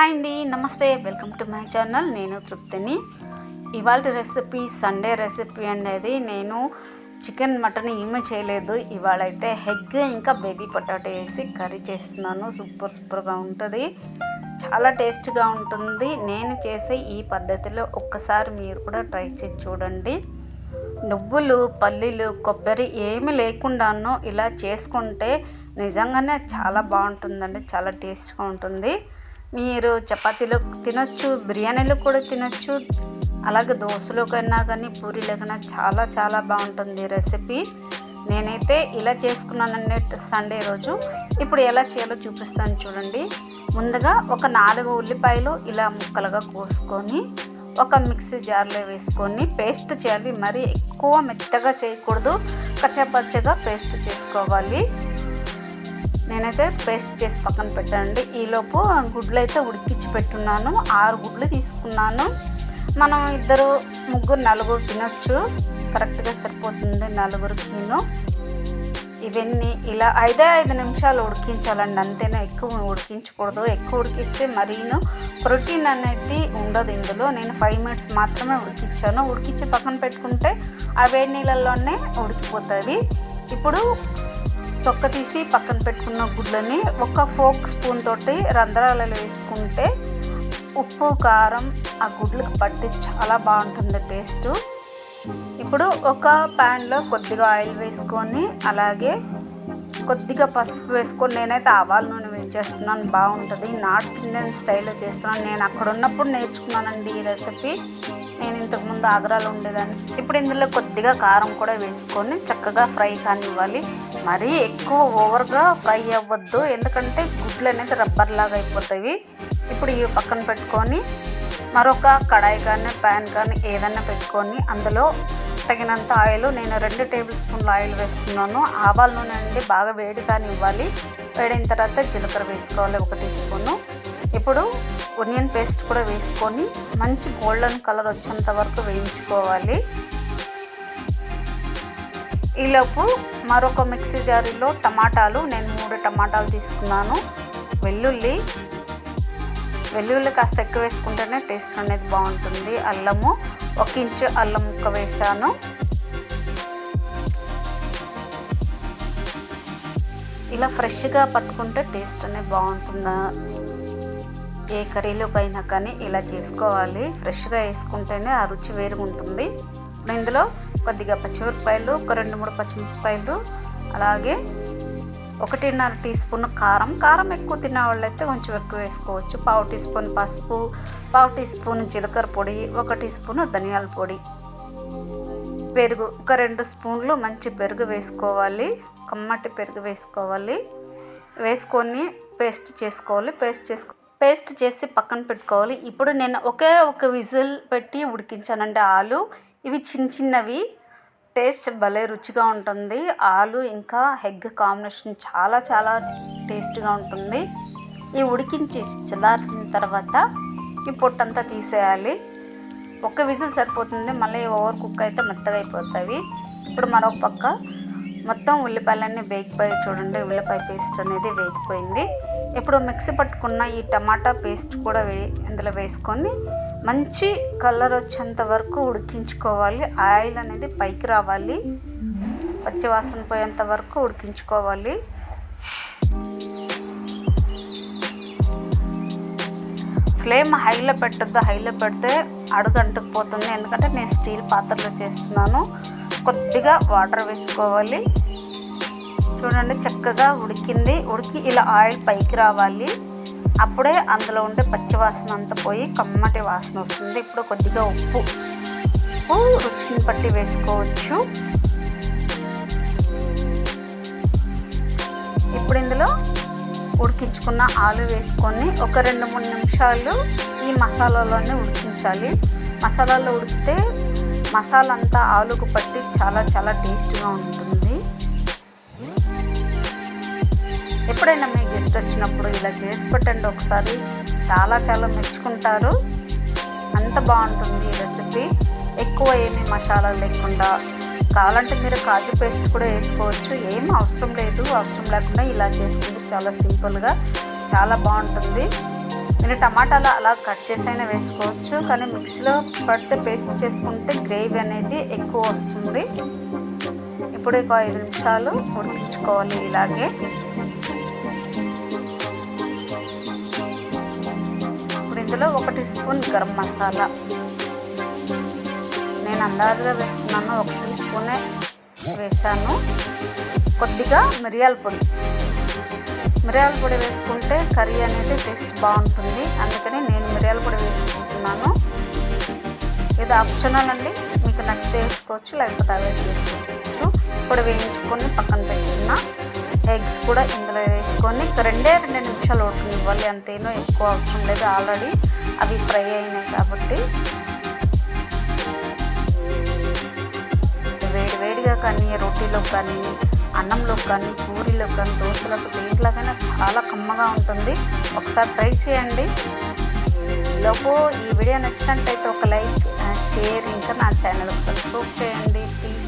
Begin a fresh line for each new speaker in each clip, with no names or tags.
Hi అండి నమస్తే welcome to my channel. నేను తృప్తిని. ఇవాళ రెసిపీ సండే రెసిపీ అనేది నేను చికెన్ మటన్ ఏమీ చేయలేదు. ఇవాళ అయితే ఎగ్ ఇంకా బేబీ పొటాటో వేసి కర్రీ చేస్తున్నాను. సూపర్ సూపర్గా ఉంటుంది. చాలా టేస్ట్గా ఉంటుంది. నేను చేసే ఈ పద్ధతిలో ఒక్కసారి మీరు కూడా ట్రై చేసి చూడండి. నువ్వులు పల్లీలు కొబ్బరి ఏమి లేకుండానో ఇలా చేసుకుంటే నిజంగానే చాలా బాగుంటుందండి చాలా టేస్ట్గా ఉంటుంది. మీరు చపాతీలు తినొచ్చు బిర్యానీలో కూడా తినొచ్చు. అలాగే దోశలోకైనా కానీ పూరీలోకైనా చాలా చాలా బాగుంటుంది రెసిపీ. నేనైతే ఇలా చేసుకున్నానండి సండే రోజు. ఇప్పుడు ఎలా చేయాలో చూపిస్తాను చూడండి. ముందుగా ఒక నాలుగు ఉల్లిపాయలు ఇలా ముక్కలుగా కోసుకొని ఒక మిక్సీ జార్లో వేసుకొని పేస్ట్ చేయాలి. మరీ ఎక్కువ మెత్తగా చేయకూడదు. కచ్చపచ్చగా పేస్ట్ చేసుకోవాలి. నేనైతే పేస్ట్ చేసి పక్కన పెట్టండి ఈలోపు గుడ్లు అయితే ఉడికించి పెట్టున్నాను. ఆరు గుడ్లు తీసుకున్నాను. మనం ఇద్దరు ముగ్గురు నలుగురు తినొచ్చు. కరెక్ట్గా సరిపోతుంది నలుగురికి నేను ఇవన్నీ ఇలా ఐదే ఐదు నిమిషాలు ఉడికించాలండి. అంతేనా? ఎక్కువ ఉడికించకూడదు. ఎక్కువ ఉడికిస్తే మరీను ప్రోటీన్ అనేది ఉండదు ఇందులో. నేను ఫైవ్ మినిట్స్ మాత్రమే ఉడికించాను. ఉడికించి పక్కన పెట్టుకుంటే ఆ వేడి నీళ్ళల్లోనే ఉడికిపోతుంది ఇప్పుడు తొక్క తీసి పక్కన పెట్టుకున్న గుడ్లని ఒక ఫోక్ స్పూన్ తోటి రంధ్రాలలో వేసుకుంటే ఉప్పు కారం ఆ గుడ్లకు పట్టి చాలా బాగుంటుంది టేస్ట్. ఇప్పుడు ఒక ప్యాన్లో కొద్దిగా ఆయిల్ వేసుకొని అలాగే కొద్దిగా పసుపు వేసుకొని నేనైతే ఆవాల నూనె చేస్తున్నాను బాగుంటుంది. నార్త్ ఇండియన్ స్టైల్లో చేస్తున్నాను. నేను అక్కడ ఉన్నప్పుడు నేర్చుకున్నానండి ఈ రెసిపీ. నేను ఇంతకుముందు ఆగ్రాలో ఉండేదాన్ని. ఇప్పుడు ఇందులో కొద్దిగా కారం కూడా వేసుకొని చక్కగా ఫ్రై కానివ్వాలి. మరీ ఎక్కువ ఓవర్గా ఫ్రై అవ్వద్దు. ఎందుకంటే గుడ్లు అనేది రబ్బర్ లాగా అయిపోతాయి. ఇప్పుడు ఇవి పక్కన పెట్టుకొని మరొక కడాయి కానీ ప్యాన్ కానీ ఏదైనా పెట్టుకొని అందులో తగినంత ఆయిల్ నేను రెండు టేబుల్ స్పూన్ల ఆయిల్ వేస్తున్నాను. ఆవాల నూనె అండి బాగా వేడి కానివ్వాలి. వేడిన తర్వాత జీలకర్ర వేసుకోవాలి ఒక టీ స్పూను. ఇప్పుడు ఒనియన్ పేస్ట్ కూడా వేసుకొని మంచి గోల్డెన్ కలర్ వచ్చేంత వరకు వేయించుకోవాలి. ఈలోపు మరొక మిక్సీ జారీలో టమాటాలు నేను మూడు టమాటాలు తీసుకున్నాను. వెల్లుల్లి వెల్లుల్లి కాస్త ఎక్కువ వేసుకుంటేనే టేస్ట్ అనేది బాగుంటుంది. అల్లము ఒక ఇంచు అల్లం ముక్క వేసాను. ఇలా ఫ్రెష్గా పట్టుకుంటే టేస్ట్ అనేది బాగుంటుంది? ఏ కర్రీలోకైనా కానీ ఇలా చేసుకోవాలి. ఫ్రెష్గా వేసుకుంటేనే ఆ రుచి వేరుగా ఉంటుంది ఇందులో కొద్దిగా పచ్చిమిరపకాయలు ఒక రెండు మూడు పచ్చిమిరపకాయలు అలాగే ఒకటిన్నర టీ స్పూన్ కారం. కారం ఎక్కువ తినే వాళ్ళైతే కొంచెం ఎక్కువ వేసుకోవచ్చు. పావు టీ స్పూన్ పసుపు పావు టీ స్పూన్ జీలకర్ర పొడి ఒక టీ స్పూన్ ధనియాల పొడి. పెరుగు ఒక రెండు స్పూన్లు మంచి పెరుగు వేసుకోవాలి. కమ్మటి పెరుగు వేసుకోవాలి. వేసుకొని పేస్ట్ చేసుకోవాలి. పేస్ట్ చేసుకో పేస్ట్ చేసి పక్కన పెట్టుకోవాలి. ఇప్పుడు నేను ఒకే ఒక విజిల్ పెట్టి ఉడికించానండి ఆలు. ఇవి చిన్న చిన్నవి. టేస్ట్ భలే రుచిగా ఉంటుంది. ఆలు ఇంకా ఎగ్ కాంబినేషన్ చాలా చాలా టేస్ట్గా ఉంటుంది. ఇవి ఉడికించి చల్లారిన తర్వాత ఈ పొట్టంతా తీసేయాలి. ఒక విజిల్ సరిపోతుంది. మళ్ళీ ఓవర్ కుక్ అయితే మెత్తగా అయిపోతాయి. ఇప్పుడు మరొక పక్క మొత్తం ఉల్లిపాయలన్నీ వేగిపోయి చూడండి ఉల్లిపాయ పేస్ట్ అనేది వేగిపోయింది. ఇప్పుడు మిక్సీ పట్టుకున్న ఈ టమాటా పేస్ట్ కూడా వే ఇందులో వేసుకొని మంచి కలర్ వచ్చేంత వరకు ఉడికించుకోవాలి. ఆయిల్ అనేది పైకి రావాలి. పచ్చివాసన పోయేంత వరకు ఉడికించుకోవాలి. ఫ్లేమ్ హైలో పెట్టద్దు హైలో పెడితే అడుగు అంటుకుపోతుంది ఎందుకంటే నేను స్టీల్ పాత్రలో చేస్తున్నాను. కొద్దిగా వాటర్ వేసుకోవాలి. చూడండి చక్కగా ఉడికింది. ఉడికి ఇలా ఆయిల్ పైకి రావాలి. అప్పుడే అందులో ఉండే పచ్చి వాసన అంతా పోయి కమ్మటి వాసన వస్తుంది. ఇప్పుడు కొద్దిగా ఉప్పు ఉప్పు రుచిని పట్టి వేసుకోవచ్చు. ఇప్పుడు ఇందులో ఉడికించుకున్న ఆలు వేసుకొని ఒక రెండు మూడు నిమిషాలు ఈ మసాలాలోనే ఉడికించాలి. మసాలాలో ఉడికితే మసాలా అంతా ఆలుకు పట్టి చాలా చాలా టేస్ట్గా ఉంటుంది. ఎప్పుడైనా మీ గెస్ట్ వచ్చినప్పుడు ఇలా చేసి పెట్టండి ఒకసారి. చాలా చాలా మెచ్చుకుంటారు. అంత బాగుంటుంది ఈ రెసిపీ. ఎక్కువ ఏమి మసాలా లేకుండా కావాలంటే మీరు కాజు పేస్ట్ కూడా వేసుకోవచ్చు. ఏం అవసరం లేదు. అవసరం లేకుండా ఇలా చేసుకుంటే చాలా సింపుల్గా చాలా బాగుంటుంది. మీరు టమాటాలు అలా కట్ చేసైనా వేసుకోవచ్చు కానీ మిక్సీలో పడితే పేస్ట్ చేసుకుంటే గ్రేవీ అనేది ఎక్కువ వస్తుంది. ఇప్పుడు ఒక ఐదు నిమిషాలు ఉడికించుకోవాలి ఇలాగే. ఇప్పుడు ఇందులో ఒక టీ స్పూన్ గరం మసాలా. నేను అందాజుగా వేస్తున్నాను ఒక టీ స్పూనే వేసాను కొద్దిగా మిరియాల పొడి. మిరియాల పొడి వేసుకుంటే కర్రీ అనేది టేస్ట్ బాగుంటుంది. అందుకని నేను మిరియాల పొడి వేసుకుంటున్నాను. ఇది ఆప్షనల్ అండి. మీకు నచ్చితే వేసుకోవచ్చు లేకపోతే అవే చేసుకోవచ్చు. ఇప్పుడు వేయించుకొని పక్కన పెట్టుకున్న ఎగ్స్ కూడా ఇందులో వేసుకొని రెండే రెండు నిమిషాలు ఉడకనివ్వాలి అంతేనో ఎక్కువ అవసరం లేదు. ఆల్రెడీ అవి ఫ్రై అయినాయి కాబట్టి. వేడి వేడిగా కానీ రొట్టెలో కానీ అన్నంలో కానీ పూరీలో కానీ దోశలకు దేంట్లోకైనా చాలా కమ్మగా ఉంటుంది. ఒకసారి ట్రై చేయండి. ఈలోపు ఈ వీడియో నచ్చినట్టయితే ఒక లైక్ షేర్ ఇంకా నా ఛానల్కి సబ్స్క్రైబ్ చేయండి ప్లీజ్.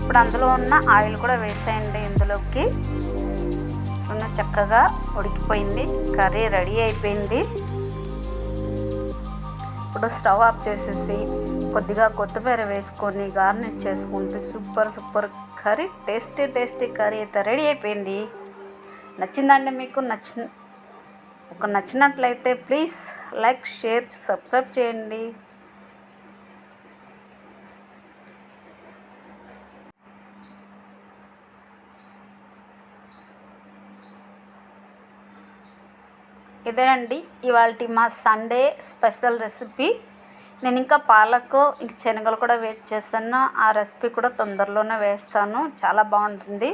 ఇప్పుడు అందులో ఉన్న ఆయిల్ కూడా వేసేయండి ఇందులోకి. ఉన్న చక్కగా ఉడికిపోయింది. కర్రీ రెడీ అయిపోయింది. ఇప్పుడు స్టవ్ ఆఫ్ చేసేసి కొద్దిగా కొత్తిమీర వేసుకొని గార్నిష్ చేసుకుంటే super super curry tasty tasty curry అయితే రెడీ అయిపోయింది. నచ్చిందండి మీకు నచ్చిన ఒక నచ్చినట్లయితే ప్లీజ్ లైక్ షేర్ సబ్స్క్రైబ్ చేయండి. ఇదేనండి ఇవాళ మా సండే స్పెషల్ రెసిపీ నేను ఇంకా పాలకు ఇంక శనగలు కూడా వేస్ట్ చేస్తాను ఆ రెసిపీ కూడా తొందరలోనే వేస్తాను. చాలా బాగుంటుంది.